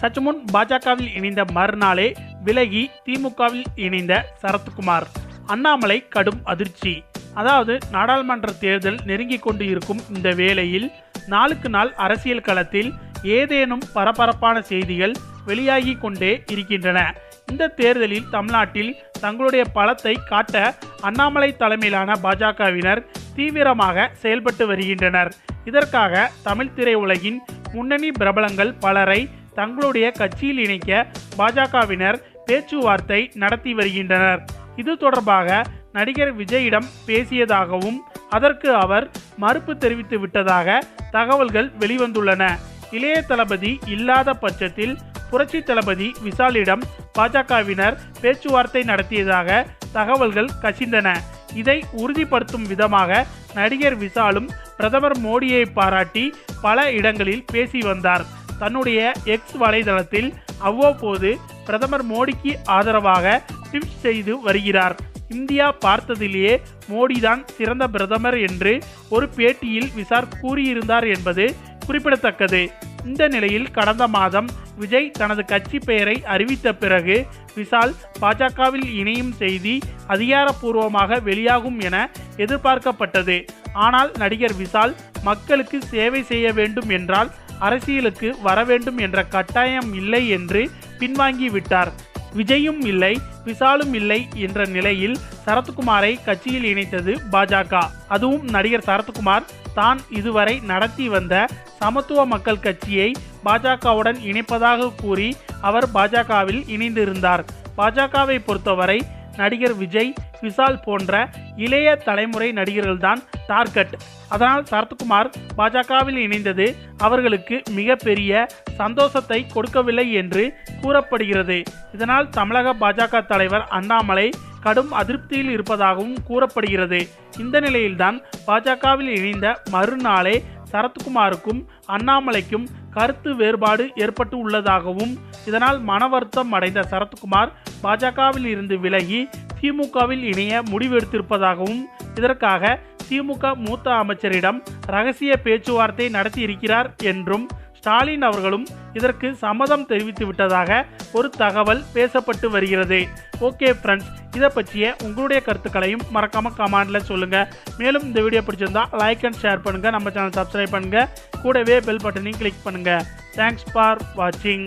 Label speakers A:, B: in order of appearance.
A: சற்று முன் பாஜகவில் இணைந்த மறுநாளே விலகி திமுகவில் இணைந்த சரத்குமார். அண்ணாமலை கடும் அதிர்ச்சி. அதாவது நாடாளுமன்ற தேர்தல் நெருங்கிக் கொண்டு இருக்கும் இந்த வேளையில் நாளுக்கு நாள் அரசியல் களத்தில் ஏதேனும் பரபரப்பான செய்திகள் வெளியாகி கொண்டே இருக்கின்றன. இந்த தேர்தலில் தமிழ்நாட்டில் தங்களுடைய பலத்தை காட்ட அண்ணாமலை தலைமையிலான பாஜகவினர் தீவிரமாக செயல்பட்டு வருகின்றனர். இதற்காக தமிழ் திரையுலகின் முன்னணி பிரபலங்கள் பலரை தங்களுடைய கட்சியில் இணைக்க பாஜகவினர் பேச்சுவார்த்தை நடத்தி வருகின்றனர். இது தொடர்பாக நடிகர் விஜயிடம் பேசியதாகவும் அதற்கு அவர் மறுப்பு தெரிவித்து விட்டதாக தகவல்கள் வெளிவந்துள்ளன. இளைய தளபதி இல்லாத பட்சத்தில் புரட்சி தளபதி விஷாலிடம் பாஜகவினர் பேச்சுவார்த்தை நடத்தியதாக தகவல்கள் கசிந்தன. இதை உறுதிப்படுத்தும் விதமாக நடிகர் விஷாலும் பிரதமர் மோடியை பாராட்டி பல இடங்களில் பேசி வந்தார். தன்னுடைய எக்ஸ் வலைதளத்தில் அவ்வப்போது பிரதமர் மோடிக்கு ஆதரவாக ட்விட் செய்து வருகிறார். இந்தியா பார்த்ததிலேயே மோடிதான் சிறந்த பிரதமர் என்று ஒரு பேட்டியில் விசார் கூறியிருந்தார் என்பது குறிப்பிடத்தக்கது. இந்த நிலையில் கடந்த மாதம் விஜய் தனது கட்சி பெயரை அறிவித்த பிறகு விஷால் பாஜகவில் இணையும் செய்தி அதிகாரப்பூர்வமாக வெளியாகும் என எதிர்பார்க்கப்பட்டது. ஆனால் நடிகர் விஷால் மக்களுக்கு சேவை செய்ய வேண்டும் என்றால் அரசியலுக்கு வர வேண்டும் என்ற கட்டாயம் இல்லை என்று பின்வாங்கி விட்டார் விஜயும் இல்லை விஷாலும் இல்லை என்ற நிலையில் சரத்குமாரை கட்சியில் இணைத்தது பாஜக. அதுவும் நடிகர் சரத்குமார் தான் இதுவரை நடத்தி வந்த சமத்துவ மக்கள் கட்சியை பாஜகவுடன் இணைப்பதாக கூறி அவர் பாஜகவில் இணைந்திருந்தார். பாஜகவை பொறுத்தவரை நடிகர் விஜய் விஷால் போன்ற இளைய தலைமுறை நடிகர்கள்தான் டார்கெட். அதனால் சரத்குமார் பாஜகவில் இணைந்தது அவர்களுக்கு மிகப்பெரிய சந்தோஷத்தை கொடுக்கவில்லை என்று கூறப்படுகிறது. இதனால் தமிழக பாஜக தலைவர் அண்ணாமலை கடும் அதிருப்தியில் இருப்பதாகவும் கூறப்படுகிறது. இந்த நிலையில்தான் பாஜகவில் இணைந்த மறுநாளே சரத்குமாருக்கும் அண்ணாமலைக்கும் கருத்து வேறுபாடு ஏற்பட்டு உள்ளதாகவும் இதனால் மன வருத்தம் அடைந்த சரத்குமார் பாஜகவில் இருந்து விலகி திமுகவில் இணைய முடிவெடுத்திருப்பதாகவும் இதற்காக திமுக மூத்த அமைச்சரிடம் ரகசிய பேச்சுவார்த்தை நடத்தி இருக்கிறார் என்றும் ஸ்டாலின் அவர்களும் இதற்கு சம்மதம் தெரிவித்து விட்டதாக ஒரு தகவல் பேசப்பட்டு வருகிறது. ஓகே ஃப்ரெண்ட்ஸ் இதை பற்றிய உங்களுடைய கருத்துக்களையும் மறக்காம கமெண்டில் சொல்லுங்கள் மேலும் இந்த வீடியோ பிடிச்சிருந்தா லைக் அண்ட் ஷேர் பண்ணுங்கள் நம்ம சேனல் சப்ஸ்கிரைப் பண்ணுங்கள் கூடவே பெல் பட்டனையும் கிளிக் பண்ணுங்கள் தேங்க்ஸ் ஃபார் வாட்சிங்